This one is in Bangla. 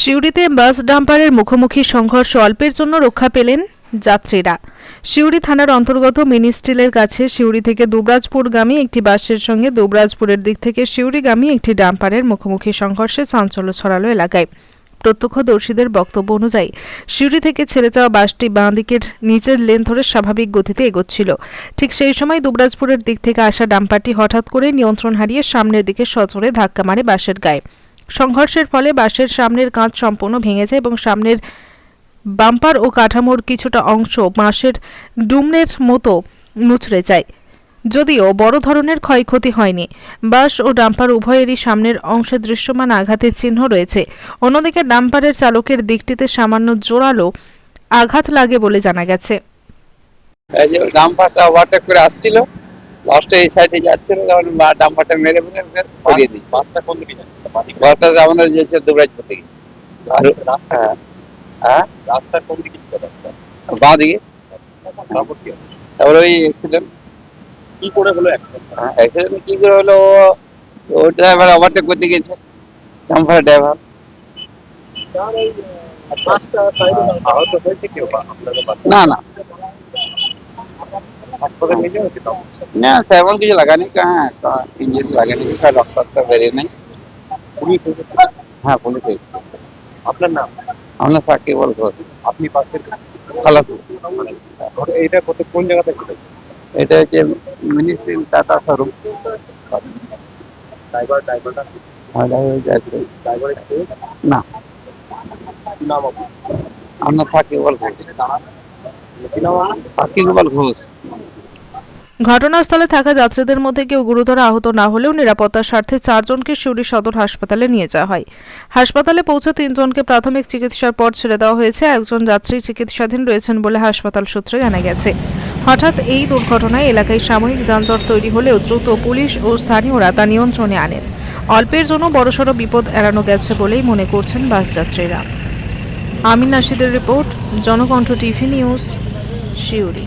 সিউড়িতে বাস ডাম্পারের মুখোমুখি সংঘর্ষ অল্পের জন্য রক্ষা পেলেন যাত্রীরা। সিউড়ি থানার অন্তর্গত মিনি স্টিলের কাছে সিউড়ি থেকে দুবরাজপুরগামী একটি বাসের সঙ্গে দুবরাজপুরের দিক থেকে সিউড়িগামী একটি ডাম্পারের মুখোমুখি সংঘর্ষে চাঞ্চল্য ছড়ালো এলাকায়। প্রত্যক্ষদর্শীদের বক্তব্য অনুযায়ী, সিউড়ি থেকে ছেড়ে যাওয়া বাসটি বাঁ দিকের নিচের লেন ধরে স্বাভাবিক গতিতে এগোচ্ছিল। ঠিক সেই সময় দুবরাজপুরের দিক থেকে আসা ডাম্পারটি হঠাৎ করে নিয়ন্ত্রণ হারিয়ে সামনের দিকে সচরে ধাক্কা মারে বাসের গায়ে। সংঘর্ষের ফলে বাসের সামনের কাঁচ সম্পূর্ণ ভেঙে যায় এবং সামনের বাম্পার ও কাঠামোর কিছুটা অংশ বাঁশের ডুমনের মতো মুচড়ে যায়। যদিও বড় ধরনের ক্ষয়ক্ষতি হয়নি। বাস ও ডাম্পার উভয়েরই সামনের অংশে দৃশ্যমান আঘাতের চিহ্ন রয়েছে। অন্যদিকে ডাম্পারের চালকের দিকটিতে সামান্য জোরালো আঘাত লাগে বলে জানা গেছে। ডাম্পারটা ওভারটেক করে আসছিল লাস্টে এই সাইডে যাচ্ছিল তখন ডাম্পারটা মেরে ওকে ছড়িয়ে দিচ্ছে। বাসটা কোন দিকে যাচ্ছে? বাদিকে আমাদের যেছে দুবরাজপুর থেকে। রাস্তা- রাস্তা হ্যাঁ। হ্যাঁ? রাস্তা কোন দিকে বাঁ দিকে। তারপর ওই অ্যাক্সিডেন্ট কি করে হলো? অ্যাক্সিডেন্ট কি করে হলো? ও- ড্রাইভার ওভারটেক করতে গেছে ডাম্পারের ড্রাইভার না না। হাসপাতালে নিয়ে যাওয়া হয়েছে তাও? না তেমন কিছু লাগানি হ্যাঁ ইঞ্জিন লাগানি রক্ত রক্ত বেরিয়ে নেই পুলিশ এসেছে? হ্যাঁ পুলিশ এসেছে। আপনার নাম আমরা সাকিব বলবো আপনি পাশের খালাস ঘটে- এইটা কত কোন জায়গাতে ঘটেছে এটা হচ্ছে মিনিস্ট্রি টাটা শোরুম ড্রাইভার ড্রাইভারটা যাচ্ছে ড্রাইভারের কে না কি নাম আপনার আমরা সাকিব বল ঘোষ কি নাম আপনার? সাকিব বল ঘোষ ঘটনাস্থলে থাকা যাত্রীদের মধ্যে কেউ গুরুতর আহত না হলেও নিরাপত্তার স্বার্থে চারজনকে সিউড়ি সদর হাসপাতালে নিয়ে যাওয়া হয়। হাসপাতালে পৌঁছে তিনজনকে প্রাথমিক চিকিৎসার পর ছেড়ে দেওয়া হয়েছে। একজন যাত্রী চিকিৎসাধীন রয়েছেন বলে হাসপাতাল সূত্রে জানা গেছে। হঠাৎ এই দুর্ঘটনায় এলাকায় সাময়িক যানজট তৈরি হলেও দ্রুত পুলিশ ও স্থানীয়রা তা নিয়ন্ত্রণে আনেন। অল্পের জন্য বড়সড় বিপদ এড়ানো গেছে বলেই মনে করছেন বাস যাত্রীরা। Amin নাশিদের report, Janakantha TV news Suri